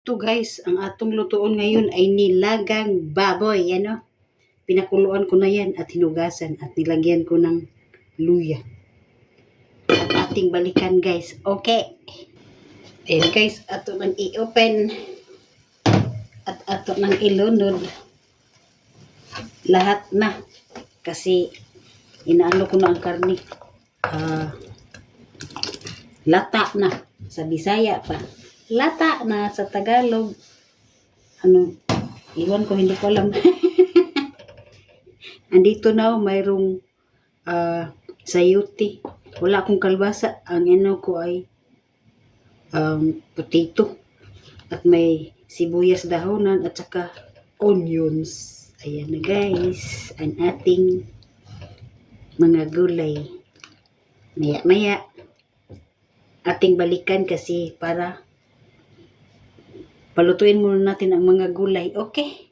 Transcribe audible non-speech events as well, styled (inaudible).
Ito guys, ang atong lutoon ngayon ay nilagang baboy. Ano? Pinakuluan ko na yan at hinugasan at nilagyan ko ng luya. At ating balikan guys. Okay. Ayan guys, ato nang i-open at ato nang ilunod. Lahat na. Kasi inaano ko na ang karne. Ah, lata na. Sa Bisaya pa. Lata na sa Tagalog. Ano, iwan ko, hindi ko alam. (laughs) Andito na, mayroong ah, sayuti. Wala akong kalbasa. Ang ano ko ay um, potato. At may sibuyas dahonan at saka onions. Ayan na guys. Ang ating mga gulay. Maya-maya. Ating balikan kasi para palutuin muna natin ang mga gulay. Okay?